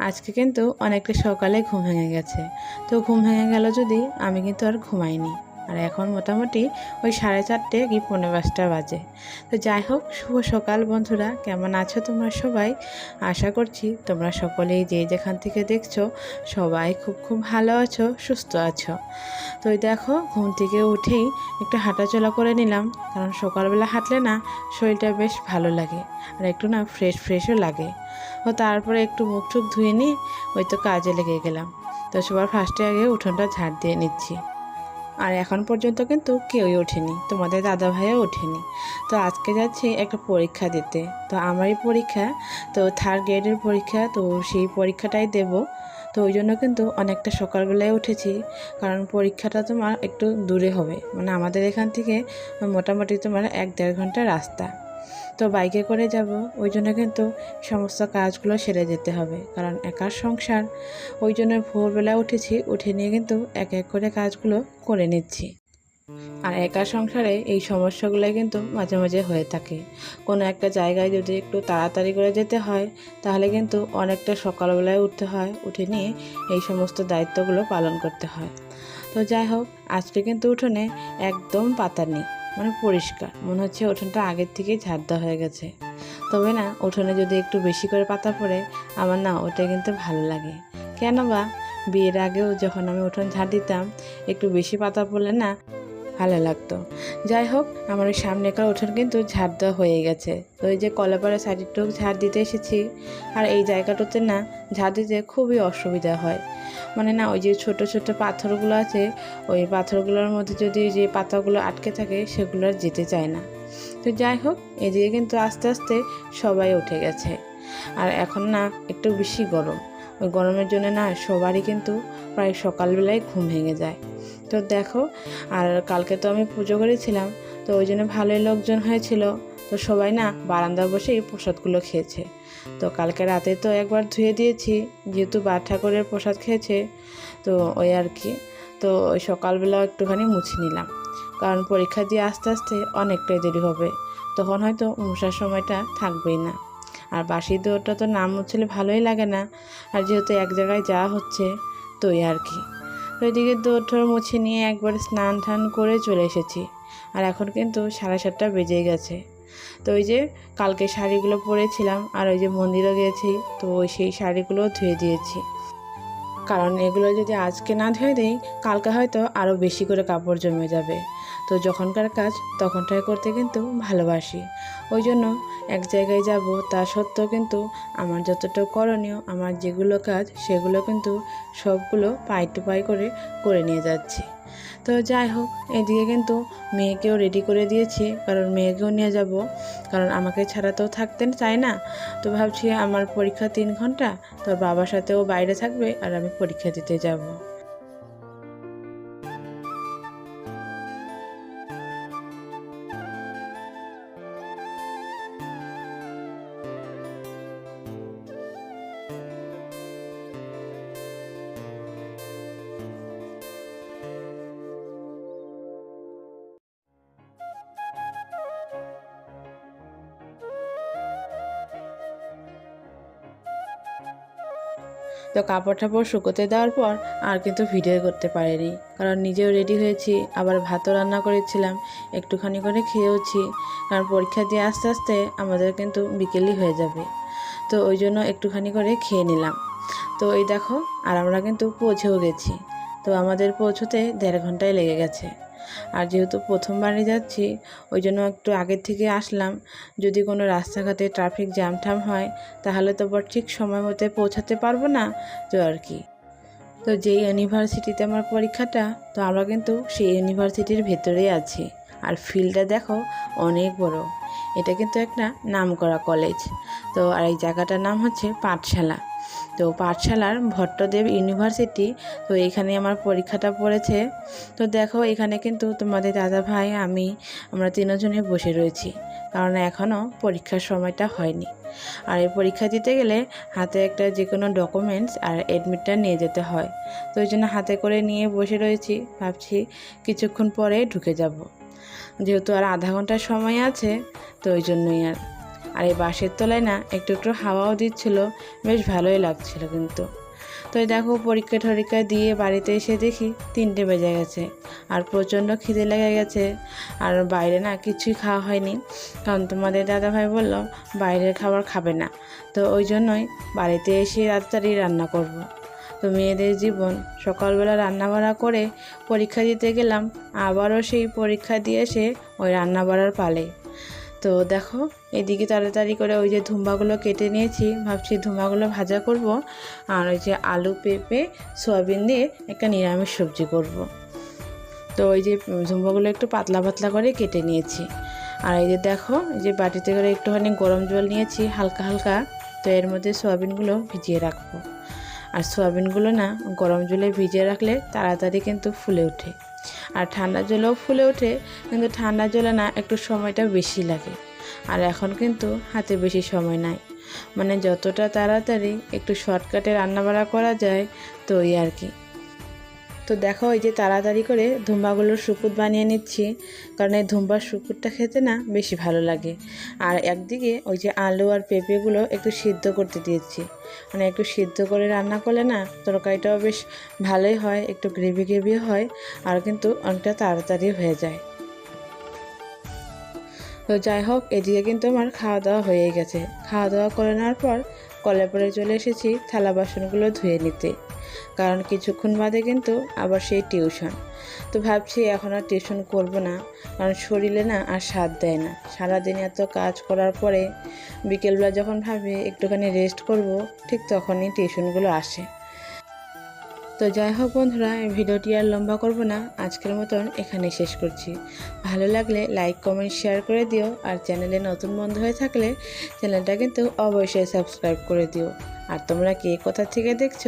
আজকে কিন্তু অনেকটা সকালে ঘুম ভেঙে গেছে। তো ঘুম ভেঙে গেল যদি আমি কিন্তু আর ঘুমাইনি। আর এখন মোটামুটি ওই সাড়ে চারটে কি পনেরো পাঁচটা বাজে। তো যাই হোক, শুভ সকাল বন্ধুরা, কেমন আছো তোমরা সবাই? আশা করছি তোমরা সকলেই যে যেখান থেকে দেখছ সবাই খুব খুব ভালো আছো, সুস্থ আছো। তো দেখো, ঘুম থেকে উঠেই একটু হাঁটাচলা করে নিলাম, কারণ সকালবেলা হাঁটলে না শরীরটা বেশ ভালো লাগে আর একটু না ফ্রেশ ফ্রেশও লাগে। ও তারপরে একটু মুখ টুক ধুয়ে নিয়ে ওই তো কাজে লেগে গেলাম। তো সবার ফার্স্টে আগে উঠোনটা ঝাড় দিয়ে নিচ্ছি। আর এখন পর্যন্ত কিন্তু কেউই ওঠেনি। তোমাদের দাদা ভাইও ওঠেনি। তো আজকে যাচ্ছি একটা পরীক্ষা দিতে। তো আমারই পরীক্ষা, তো থার্ড গ্রেডের পরীক্ষা, তো সেই পরীক্ষাটাই দেব। তো ওই জন্য কিন্তু অনেকটা সকালবেলায় উঠেছি। কারণ পরীক্ষাটা তোমার একটু দূরে হবে। মানে আমাদের এখান থেকে মোটামুটি তোমার এক দেড় ঘণ্টা রাস্তা। তো বাইকে করে যাব, ওই জন্য কিন্তু সমস্ত কাজগুলো সেরে যেতে হবে। কারণ একার সংসার, ওই জন্য ভোরবেলা উঠেছি, উঠে নিয়ে কিন্তু এক এক করে কাজগুলো করে নিচ্ছি। আর একা সংসারে এই সমস্যাগুলো কিন্তু মাঝে মাঝে হয়ে থাকে। কোনো একটা জায়গায় যদি একটু তাড়াতাড়ি করে যেতে হয়, তাহলে কিন্তু অনেকটা সকালবেলায় উঠতে হয়, উঠে নিয়ে এই সমস্ত দায়িত্বগুলো পালন করতে হয়। তো যাই হোক, আজকে কিন্তু উঠোনে একদম পাতা নেই। মানে পরিষ্কার। মনে হচ্ছে উঠোনটা আগের থেকেই ঝাড় দেওয়া হয়ে গেছে। তবে না, উঠোনে যদি একটু বেশি করে পাতা পড়ে, আমার না ওটা কিন্তু ভালো লাগে। কেন বা? বিয়ের আগেও যখন আমি উঠোন ঝাড় দিতাম, একটু বেশি পাতা পড়লে না ভালো লাগতো। যাই হোক, আমার ওই সামনেকার উঠোন কিন্তু ঝাড় দেওয়া হয়ে গেছে। তো ওই যে কলাপাড়া সাইডেরটুক ঝাড় দিতে এসেছি। আর এই জায়গাটাতে না ঝাড় দিতে খুবই অসুবিধা হয়। মানে না, ওই যে ছোট ছোট পাথরগুলো আছে, ওই পাথরগুলোর মধ্যে যদি যে পাতাগুলো আটকে থাকে, সেগুলো আর যেতে চায় না। তো যাই হোক, এদিকে কিন্তু আস্তে আস্তে সবাই উঠে গেছে। আর এখন না একটু বেশি গরম। ওই গরমের জন্য না সবারই কিন্তু প্রায় সকালবেলায় ঘুম ভেঙে যায়। তো দেখো, আর কালকে তো আমি পুজো করেছিলাম, তো ওই জন্য ভালোই লোকজন হয়েছিল। তো সবাই না বারান্দা বসেই প্রসাদগুলো খেয়েছে। তো কালকে রাতে তো একবার ধুয়ে দিয়েছি, যেহেতু বার ঠাকুরের প্রসাদ খেয়েছে, তো ওই আর কি। তো ওই সকালবেলা একটুখানি মুছে নিলাম। কারণ পরীক্ষা দিয়ে আস্তে আস্তে অনেকটাই দেরি হবে। তখন হয়তো মশার সময়টা থাকবেই না। আর বাসি দৌড়টা তো নাম মুছলে ভালোই লাগে না। আর যেহেতু এক জায়গায় যাওয়া হচ্ছে, তো এই আর কি। তো এদিকে দৌড় ঠোর মুছে নিয়ে একবার স্নান টান করে চলে এসেছি। আর এখন কিন্তু সাড়ে সাতটা বেজে গেছে। তো ওই যে কালকে শাড়িগুলো পরেছিলাম, আর ওই যে মন্দিরে গিয়েছি তো সেই শাড়িগুলো ধুয়ে দিয়েছি। কারণ এগুলো যদি আজকে না ধুয়ে দিই, কালকে হয়তো আরও বেশি করে কাপড় জমে যাবে। তো যখনকার কাজ তখনটাই করতে কিন্তু ভালোবাসি। ওই জন্য এক জায়গায় যাব তা সত্ত্বেও কিন্তু আমার যতটা করণীয়, আমার যেগুলো কাজ সেগুলো কিন্তু সবগুলো পাই টু পাই করে করে নিয়ে যাচ্ছি। তো যাই হোক, এদিকে কিন্তু মেয়েকেও রেডি করে দিয়েছি, কারণ মেয়েকেও নিয়ে যাব। কারণ আমাকে ছাড়া তো থাকতে চায় না। তো ভাবছি আমার পরীক্ষা তিন ঘণ্টা, তোর বাবার সাথেও বাইরে থাকবে আর আমি পরীক্ষা দিতে যাব। তো কাপড় টাপড় শুকোতে দেওয়ার পর আর কিন্তু ভিডিও করতে পারিনি। কারণ নিজেও রেডি হয়েছি, আবার ভাতও রান্না করেছিলাম, একটুখানি করে খেয়েওছি। কারণ পরীক্ষা দিয়ে আস্তে আস্তে আমাদের কিন্তু বিকেলই হয়ে যাবে। তো ওই জন্য একটুখানি করে খেয়ে নিলাম। তো এই দেখো, আর আমরা কিন্তু পৌঁছেও গেছি। তো আমাদের পৌঁছতে দেড় ঘন্টায় লেগে গেছে। আর যেহেতু প্রথমবারই যাচ্ছি, ওই জন্য একটু আগের থেকে আসলাম। যদি কোনো রাস্তাঘাটে ট্রাফিক জ্যাম ট্যাম হয়, তাহলে তো আবার ঠিক সময় মতো পৌঁছাতে পারব না, তো আর কি। তো যেই ইউনিভার্সিটিতে আমার পরীক্ষাটা, তো আমরা কিন্তু সেই ইউনিভার্সিটির ভেতরেই আছি। আর ফিল্ডটা দেখো, অনেক বড়। এটা কিন্তু একটা নামকরা কলেজ তো আর এই জায়গাটার নাম হচ্ছে পাঠশালা। তো পাঠশালার ভট্টদেব ইউনিভার্সিটি, তো এখানে আমার পরীক্ষাটা পড়েছে। তো দেখো, এখানে কিন্তু তোমাদের দাদা ভাই, আমি, আমরা তিনজনে বসে রয়েছি, কারণ এখনও পরীক্ষার সময়টা হয়নি। আর এই পরীক্ষা দিতে গেলে হাতে একটা যে কোনো ডকুমেন্টস আর অ্যাডমিটটা নিয়ে যেতে হয়। তো ওই জন্য হাতে করে নিয়ে বসে রয়েছি, ভাবছি কিছুক্ষণ পরে ঢুকে যাব। যেহেতু আর আধা ঘণ্টার সময় আছে, তো ওই জন্যই আর আর এই বাঁশের তলায় না একটু একটু হাওয়াও দিচ্ছিল, বেশ ভালোই লাগছিল কিন্তু। তো দেখো পরীক্ষা টরীক্ষা দিয়ে বাড়িতে এসে দেখি তিনটে বেজে গেছে, আর প্রচণ্ড খিদে লেগে গেছে, আর বাইরে না কিছুই খাওয়া হয়নি। কারণ তোমাদের দাদাভাই বলল, বাইরের খাবার খাবে না। তো ওই জন্যই বাড়িতে এসে রাত্তারি রান্না করব। তো মেয়েদের জীবন, সকালবেলা রান্না বাড়া করে পরীক্ষা দিতে গেলাম, আবারও সেই পরীক্ষা দিয়ে এসে ওই রান্না বাড়ার পালে। তো দেখো, এদিকে তাড়াতাড়ি করে ওই যে ধুম্বাগুলো কেটে নিয়েছি। ভাবছি ধুম্বাগুলো ভাজা করব আর ওই যে আলু পেঁপে, সয়াবিন দিয়ে একটা নিরামিষ সবজি করব। তো ওই যে ধুম্বাগুলো একটু পাতলা পাতলা করে কেটে নিয়েছি। আর এই যে দেখো, এই যে বাটিতে করে একটুখানি গরম জল নিয়েছি, হালকা হালকা। তো এর মধ্যে সয়াবিনগুলো ভিজিয়ে রাখব। আর সয়াবিনগুলো না গরম জলে ভিজিয়ে রাখলে তাড়াতাড়ি কিন্তু ফুলে ওঠে। আর ঠান্ডা জলেও ফুলে ওঠে, কিন্তু ঠান্ডা জলে না একটু সময়টা বেশি লাগে। আর এখন কিন্তু হাতে বেশি সময় নাই। মানে যতটা তাড়াতাড়ি একটু শর্টকাটে রান্নাবাড়া করা যায় তো ওই আর কি। তো দেখো এই যে তাড়াতাড়ি করে ধুম্বাগুলোর শুকুর বানিয়ে নিচ্ছি, কারণ এই ধুম্বার শুকুরটা খেতে না বেশি ভালো লাগে। আর একদিকে ওই যে আলু আর পেঁপেগুলো একটু সিদ্ধ করতে দিয়েছি। মানে একটু সিদ্ধ করে রান্না করলে না তরকারিটাও বেশ ভালোই হয়, একটু গ্রেভি গ্রেভি হয়, আর কিন্তু অনেকটা তাড়াতাড়ি হয়ে যায়। তো যাই হোক, এদিকে কিন্তু আমার খাওয়া দাওয়া হয়ে গেছে। খাওয়া দাওয়া করে নেওয়ার পর কলে পরে চলে এসেছি থালা বাসনগুলো ধুয়ে নিতে। কারণ কিছুক্ষণ বাদে কিন্তু আবার সেই টিউশন। তো ভাবছি এখন আর টিউশন করব না, কারণ শরীরে না আর স্বাদ দেয় না। সারাদিন এত কাজ করার পরে বিকেলবেলা যখন ভাবি একটুখানি রেস্ট করব, ঠিক তখনই টিউশনগুলো আসে। তো যাই হোক বন্ধুরা ভিডিওটি আর লম্বা করব না, আজকের মতন এখানে শেষ করছি। ভালো লাগলে লাইক কমেন্ট শেয়ার করে দিও, আর চ্যানেলে নতুন বন্ধু হয়ে থাকলে চ্যানেলটা কিন্তু অবশ্যই সাবস্ক্রাইব করে দিও। আর তোমরা কে কোথা থেকে দেখছ,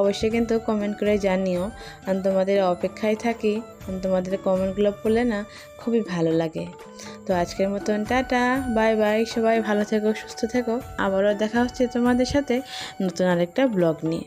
অবশ্যই কিন্তু কমেন্ট করে জানিও। আমি তোমাদের অপেক্ষায় থাকি তোমাদের কমেন্টগুলো পড়লে না খুবই ভালো লাগে। তো আজকের মতন টাটা বাই বাই সবাই ভালো থেকো, সুস্থ থেকো। আবারও দেখা হচ্ছে তোমাদের সাথে নতুন আরেকটা ব্লগ নিয়ে।